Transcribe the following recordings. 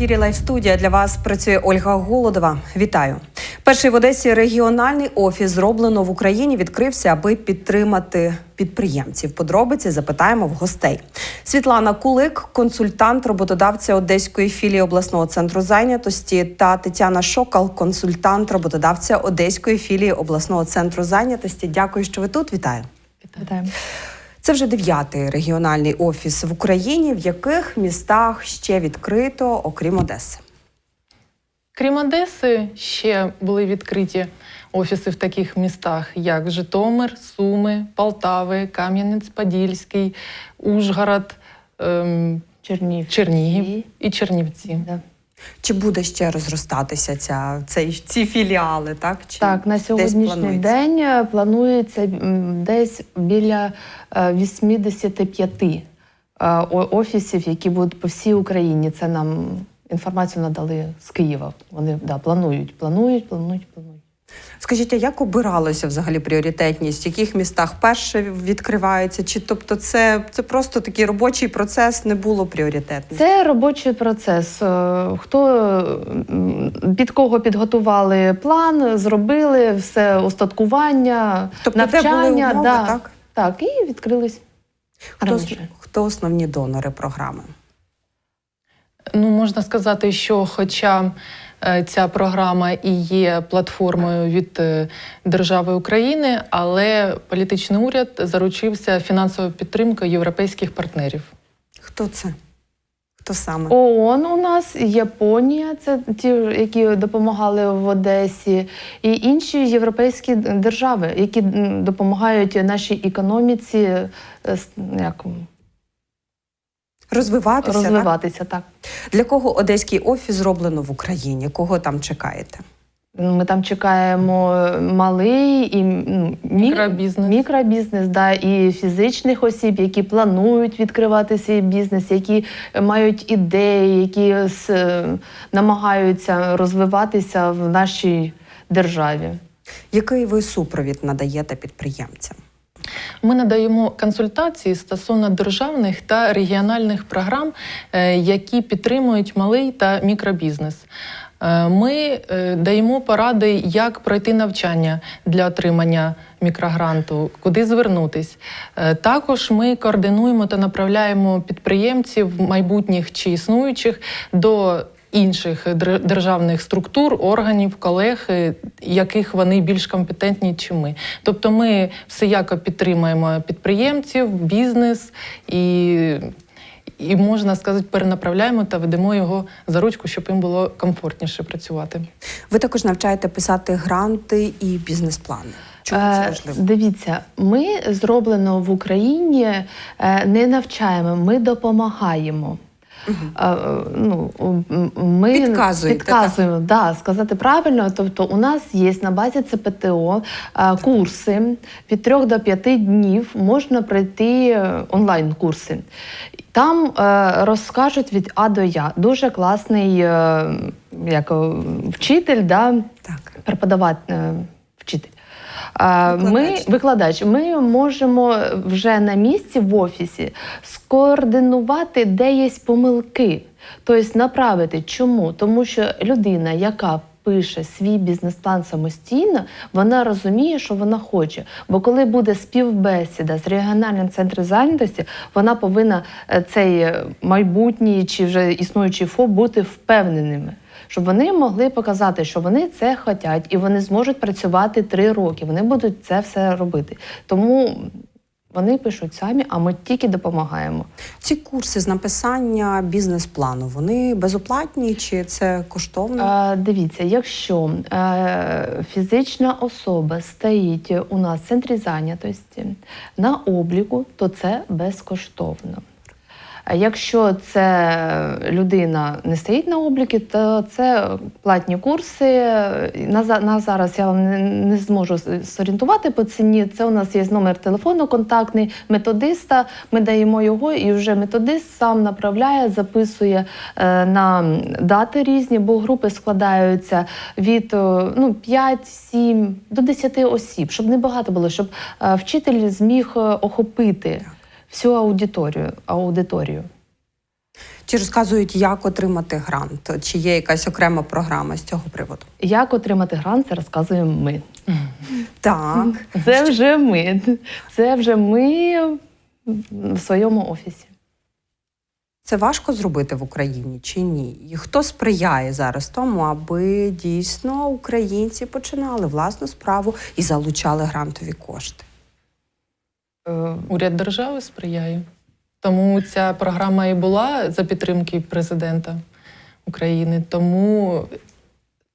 ефірі Лайв студія для вас працює Ольга Голодова. Вітаю. Перший в Одесі регіональний офіс зроблено в Україні. Відкрився, аби підтримати підприємців. Подробиці запитаємо в гостей. Світлана Кулик, консультант роботодавця Одеської філії обласного центру зайнятості, та Тетяна Шокал, консультант роботодавця Одеської філії обласного центру зайнятості. Дякую, що ви тут. Вітаю. Вітаємо. Це вже дев'ятий регіональний офіс в Україні. В яких містах ще відкрито, окрім Одеси? Крім Одеси, ще були відкриті офіси в таких містах, як Житомир, Суми, Полтави, Кам'янець-Подільський, Ужгород, ем, Чернігів. Чернігів і Чернівці. Да. Чи буде ще розростатися ця цей ці філіали? Так чи Так, на сьогоднішній планується? день е, планується десь біля е, 85 е, офісів, які будуть по всій Україні. Це нам інформацію надали з Києва. Вони да, планують, планують, планують, планують. Скажіть, а як обиралося взагалі пріоритетність? В яких містах перше відкривається? Чи тобто це, це просто такий робочий процес, не було пріоритетним? Це робочий процес. Е, Хто під кого підготували план, зробили все устаткування, Тобто, де були навчання. умови, да. так? так, і відкрились. Хто, хто основні донори програми? Ну, можна сказати, що хоча ця програма і є платформою від е, держави України, але політичний уряд заручився фінансовою підтримкою європейських партнерів. Хто це? Хто саме? ООН у нас, Японія, це ті, які допомагали в Одесі, і інші європейські держави, які допомагають нашій економіці е, як, Розвиватися розвиватися. Так. Для кого одеський офіс зроблено в Україні? Кого там чекаєте? Ми там чекаємо малий і ну, Мікробізнес. мікробізнес, да, і фізичних осіб, які планують відкривати свій бізнес, які мають ідеї, які с- намагаються розвиватися в нашій державі. Який ви супровід надаєте підприємцям? Ми надаємо консультації стосовно державних та регіональних програм, е, які підтримують малий та мікробізнес. Е, Ми е, даємо поради, як пройти навчання для отримання мікрогранту, куди звернутись. Також ми координуємо та направляємо підприємців майбутніх чи існуючих до інших державних структур, органів, колег, е, яких вони більш компетентні, чи ми. Тобто ми всеяко підтримуємо підприємців, бізнес і, і можна сказати, перенаправляємо та ведемо його за ручку, щоб їм було комфортніше працювати. Ви також навчаєте писати гранти і бізнес-плани. Чому це Е, важливо? Дивіться, ми зроблено в Україні е, не навчаємо, ми допомагаємо. Е, ну, ми Підказуєте, підказуємо, да, сказати правильно. Тобто, у нас є на базі ЦПТО е, курси від 3 до 5 днів можна пройти е, онлайн-курси. Там розкажуть від А до Я. Дуже класний як, вчитель, да, Так. преподавати е, вчитель. А, Ми Викладач. викладач. Ми можемо вже на місці в офісі скоординувати, де є помилки, тобто направити. Чому? Тому що людина, яка Пише свій бізнес-план самостійно, вона розуміє, що вона хоче. Бо коли буде співбесіда з регіональним центром зайнятості, вона повинна е, цей е, майбутній чи вже існуючий ФОП бути впевненими щоб вони могли показати, що вони це хочуть, і вони зможуть працювати три роки. Вони будуть це все робити. Тому вони пишуть самі, а ми тільки допомагаємо. Ці курси з написання бізнес-плану вони безоплатні чи це коштовно? Е, дивіться, якщо е, фізична особа стоїть у нас в центрі зайнятості на обліку, то це безкоштовно. Якщо це людина не стоїть на обліку, то це платні курси. На, на зараз я вам не, не зможу с- зорієнтувати по ціні. Це у нас є номер телефону контактний методиста. Ми даємо його, і вже методист сам направляє, записує е, на дати різні, бо групи складаються від е, ну, 5-7 до 10 осіб, щоб не багато було, щоб е, вчитель зміг е, охопити всю аудиторію. аудиторію. Чи розказують, як отримати грант? Чи є якась окрема програма з цього приводу? Як отримати грант, це розказуємо ми. Так. Це вже ми. Це вже ми в своєму офісі. Це важко зробити в Україні чи ні? І хто сприяє зараз тому, аби дійсно українці починали власну справу і залучали грантові кошти? Е, Уряд держави сприяє. Тому ця програма і була за підтримки президента України. Тому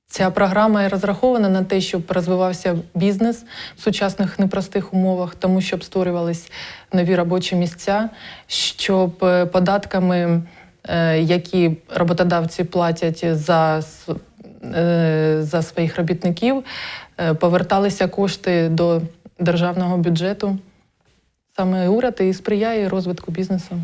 ця програма і розрахована на те, щоб розвивався бізнес в сучасних непростих умовах, тому щоб створювались нові робочі місця, щоб е, податками, е, які роботодавці платять за, за своїх робітників, поверталися кошти до державного бюджету. Саме уряд і сприяє розвитку бізнесу.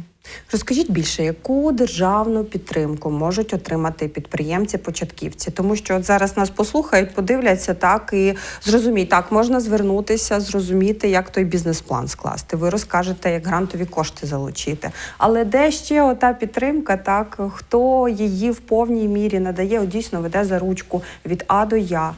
Розкажіть більше, яку державну підтримку можуть отримати підприємці-початківці? Тому що от зараз нас послухають, подивляться так і зрозуміють, так можна звернутися, зрозуміти, як той бізнес-план скласти. Ви розкажете, як грантові кошти залучити. Але де ще ота підтримка, так хто її в повній мірі надає, от дійсно веде за ручку від А до Я.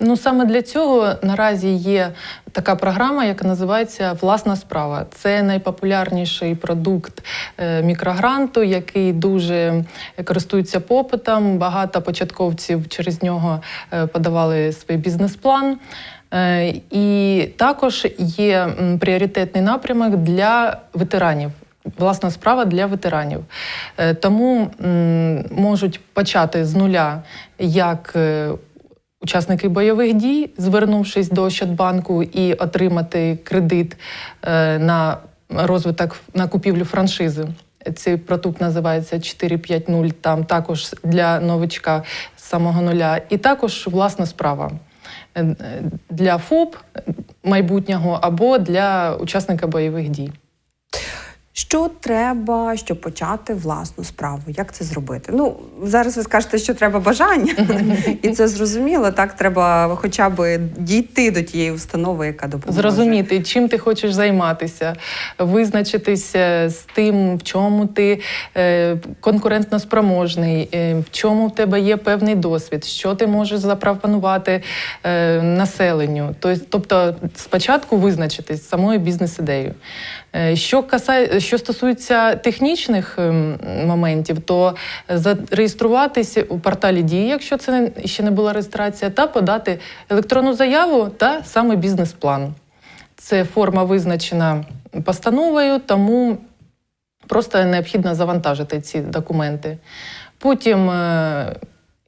Ну саме для цього наразі є така програма, яка називається Власна справа. Це найпопулярніший продукт е, мікрогранту, який дуже користується попитом. Багато початковців через нього е, подавали свій бізнес-план. Е, І також є пріоритетний напрямок для ветеранів. Власна справа для ветеранів. Е, Тому можуть почати з нуля як е, учасники бойових дій, звернувшись до Ощадбанку і отримати кредит е, на розвиток на купівлю франшизи. Цей продукт називається 450, Там також для новичка з самого нуля, і також власна справа е, для ФОП майбутнього або для учасника бойових дій. Що треба, щоб почати власну справу? Як це зробити? Ну зараз ви скажете, що треба бажання, і це зрозуміло. Так треба хоча б дійти до тієї установи, яка допоможе. Зрозуміти, чим ти хочеш займатися, визначитися з тим, в чому ти е, конкурентно спроможний, е, в чому в тебе є певний досвід, що ти можеш запропонувати е, населенню. Тобто, тобто спочатку визначитись самою бізнес-ідеєю. Е, Що касає, що стосується технічних ем, моментів, то зареєструватися у порталі дії, якщо це ще не була реєстрація, та подати електронну заяву та саме бізнес-план. Це форма визначена постановою, тому просто необхідно завантажити ці документи. Потім е,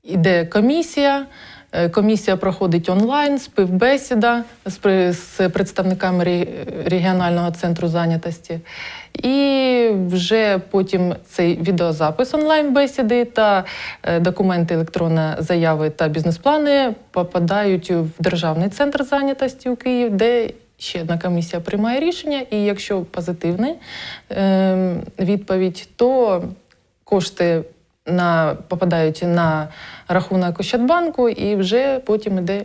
йде комісія. Е, Комісія проходить онлайн, співбесіда з, представниками регіонального центру зайнятості. І вже потім цей відеозапис онлайн-бесіди та е, документи електронної заяви та бізнес-плани попадають в Державний центр зайнятості у Київ, де ще одна комісія приймає рішення. І якщо позитивна е, відповідь, то кошти на, попадають на рахунок Ощадбанку, і вже потім іде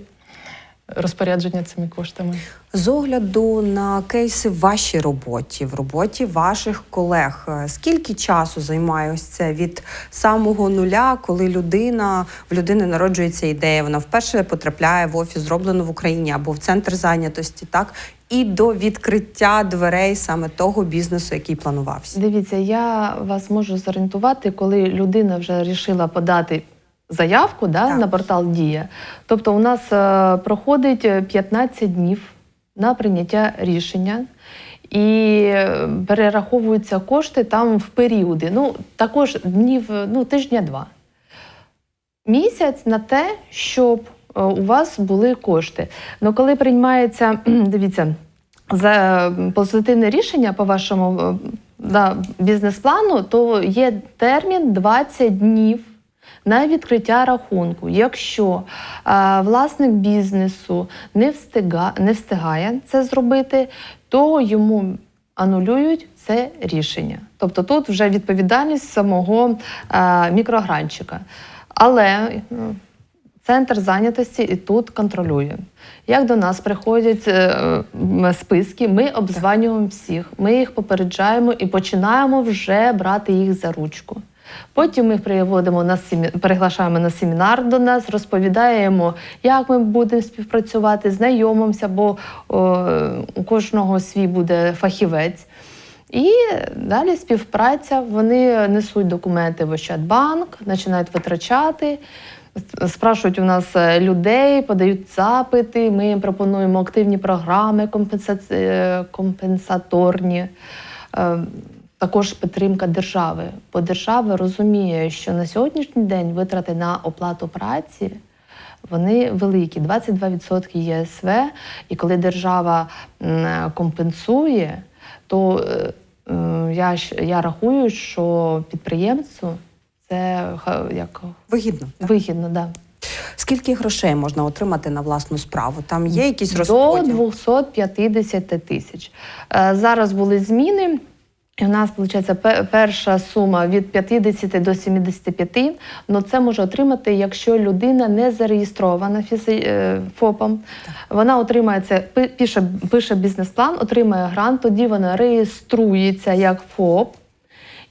розпорядження цими коштами. З огляду на кейси в вашій роботі, в роботі ваших колег, е, скільки часу займає ось це від самого нуля, коли людина в людини народжується ідея, вона вперше потрапляє в офіс, зроблено в Україні або в центр зайнятості, так і до відкриття дверей саме того бізнесу, який планувався. Дивіться, я вас можу зорієнтувати, коли людина вже вирішила подати заявку да, Так. на портал Дія. Тобто у нас е, проходить е, 15 днів на прийняття рішення. І е, перераховуються кошти там в періоди. Ну, також днів, е, ну, тижня-два. Місяць на те, щоб е, у вас були кошти. Ну, коли приймається, дивіться, за позитивне рішення по вашому е, да, бізнес-плану, то є термін 20 днів на відкриття рахунку. Якщо е, власник бізнесу не, встига, не встигає це зробити, то йому анулюють це рішення. Тобто тут вже відповідальність самого е, мікрогранчика. Але е, Центр зайнятості і тут контролює. Як до нас приходять е, списки, ми обзванюємо всіх, ми їх попереджаємо і починаємо вже брати їх за ручку. Потім ми їх приводимо на семі... приглашаємо на семінар до нас, розповідаємо, як ми будемо співпрацювати, знайомимося, бо о, у кожного свій буде фахівець. І далі співпраця. Вони несуть документи в Ощадбанк, починають витрачати, спрашують у нас е, людей, подають запити. Ми їм пропонуємо активні програми е, компенсаторні. Е, Також підтримка держави, бо держава розуміє, що на сьогоднішній день витрати на оплату праці вони великі 22% ЄСВ. І коли держава компенсує, то я, я рахую, що підприємцю це як Вигідно. так? вигідно, да. Скільки грошей можна отримати на власну справу? Там є якийсь до 250 тисяч. Е, Зараз були зміни. І у нас виходить перша сума від 50 до 75, але це може отримати, якщо людина не зареєстрована е, ФОПом. Вона отримає це, пише, пише бізнес-план, отримає грант, тоді вона реєструється як ФОП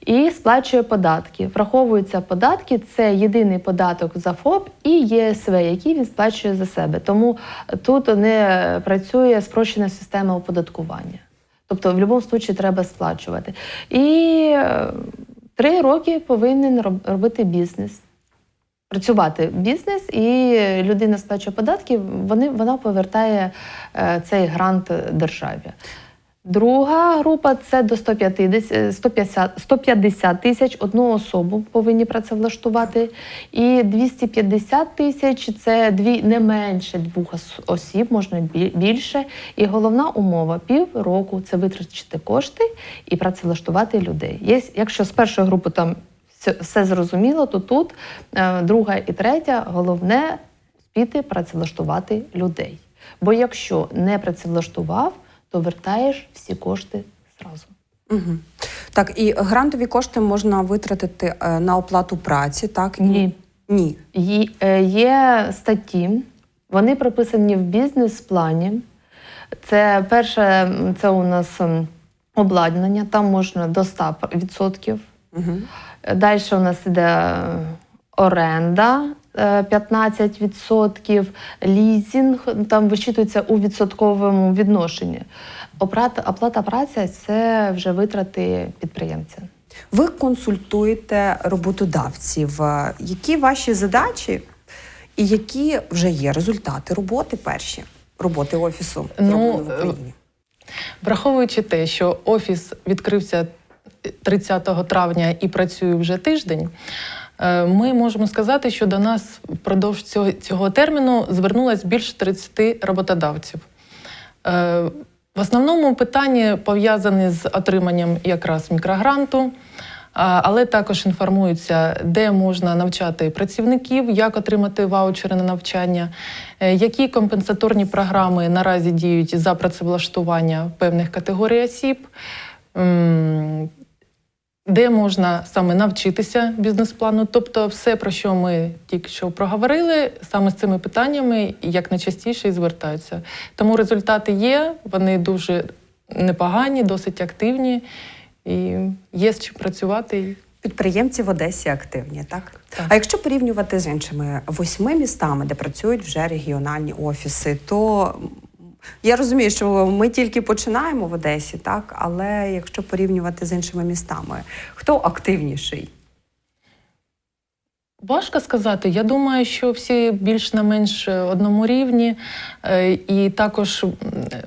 і сплачує податки. Враховуються податки, це єдиний податок за ФОП і ЄСВ, який він сплачує за себе. Тому тут не працює спрощена система оподаткування. Тобто, в будь-якому випадку треба сплачувати. І е, три роки повинен робити бізнес. Працювати бізнес, і людина сплачує податки, вони, вона повертає е, цей грант державі. Друга група це до 150, 150, 150 тисяч одну особу повинні працевлаштувати. І 250 тисяч це дві не менше двох осіб, можна більше. І головна умова півроку це витрачити кошти і працевлаштувати людей. Є, якщо з першої групи там все, зрозуміло, то тут е, друга і третя головне спіти працевлаштувати людей. Бо якщо не працевлаштував, то вертаєш всі кошти зразу. Угу. Так, і грантові кошти можна витратити е, на оплату праці, так? Ні. Ні. Є, е, є статті, вони прописані в бізнес-плані. Це перше, це у нас обладнання, там можна до 100%. Угу. Далі у нас іде оренда 15%, лізінг, там вичитується у відсотковому відношенні. Оплата, оплата праці це вже витрати підприємця. Ви консультуєте роботодавців. Е, Які ваші задачі і які вже є результати роботи перші? Роботи офісу Ну, в Україні? Враховуючи те, що офіс відкрився 30 травня і працює вже тиждень, е, ми можемо сказати, що до нас впродовж цього, цього терміну звернулось більше 30 роботодавців. Е, В основному питання пов'язані з отриманням якраз мікрогранту, але також інформуються, де можна навчати працівників, як отримати ваучери на навчання, е, які компенсаторні програми наразі діють за працевлаштування певних категорій осіб. Де можна саме навчитися бізнес-плану, тобто все, про що ми тільки що проговорили, саме з цими питаннями як найчастіше і звертаються. Тому результати є, вони дуже непогані, досить активні, і є з чим працювати. Підприємці в Одесі активні, так? Так. А якщо порівнювати з іншими восьми містами, де працюють вже регіональні офіси, то я розумію, що ми тільки починаємо в Одесі, так? Але якщо порівнювати з іншими містами, хто активніший? Важко сказати. Я думаю, що всі більш на менш одному рівні, Е, і також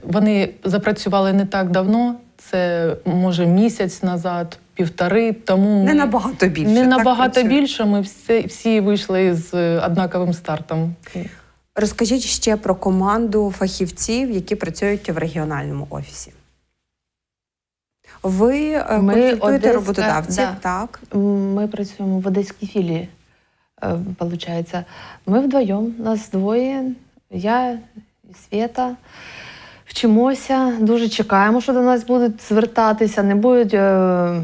вони запрацювали не так давно. Це може місяць назад, півтори. Тому Не набагато більше. не набагато більше. Ми всі, всі вийшли з е, однаковим стартом. Розкажіть ще про команду фахівців, які працюють в регіональному офісі. Ви е, Ми консультуєте Одеська- роботодавців, да. так? Ми працюємо в одеській філії, виходить. Ми вдвоєм, нас двоє, я і Свята. Вчимося, дуже чекаємо, що до нас будуть звертатися, не будуть е,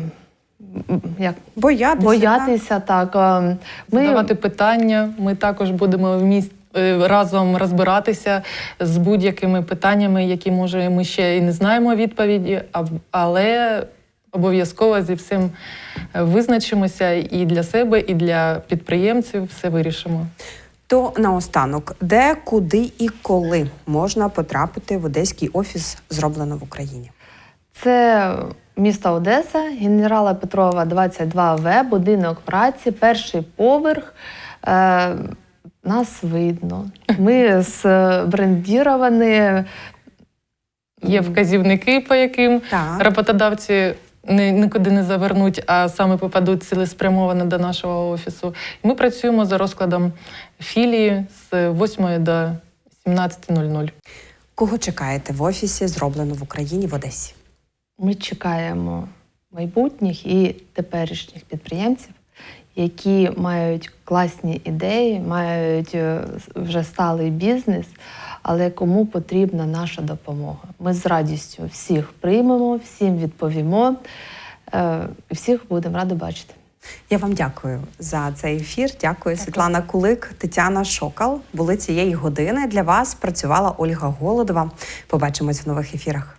як Боятися. боятися так. е, Ми Задавати питання. Ми також будемо вміст е, разом розбиратися з будь-якими питаннями, які може ми ще і не знаємо відповіді, але обов'язково зі всім е, визначимося і для себе, і для підприємців все вирішимо. То наостанок, де, куди і коли можна потрапити в одеський офіс зроблено в Україні? Це місто Одеса, генерала Петрова, 22В, будинок праці, перший поверх. Е, нас видно. Ми збрендіровані. Є вказівники, по яким Так. роботодавці ні- нікуди не завернуть, а саме попадуть цілеспрямовано до нашого офісу. Ми працюємо за розкладом філії з 8 до 17.00. Кого чекаєте в офісі зроблено в Україні в Одесі? Ми чекаємо майбутніх і теперішніх підприємців, які мають класні ідеї, мають е, вже сталий бізнес, але кому потрібна наша допомога. Ми з радістю всіх приймемо, всім відповімо, е, всіх будемо раді бачити. Я вам дякую за цей ефір. Дякую, Світлана Кулик, Тетяна Шокал. Були цієї години. Для вас працювала Ольга Голодова. Побачимось в нових ефірах.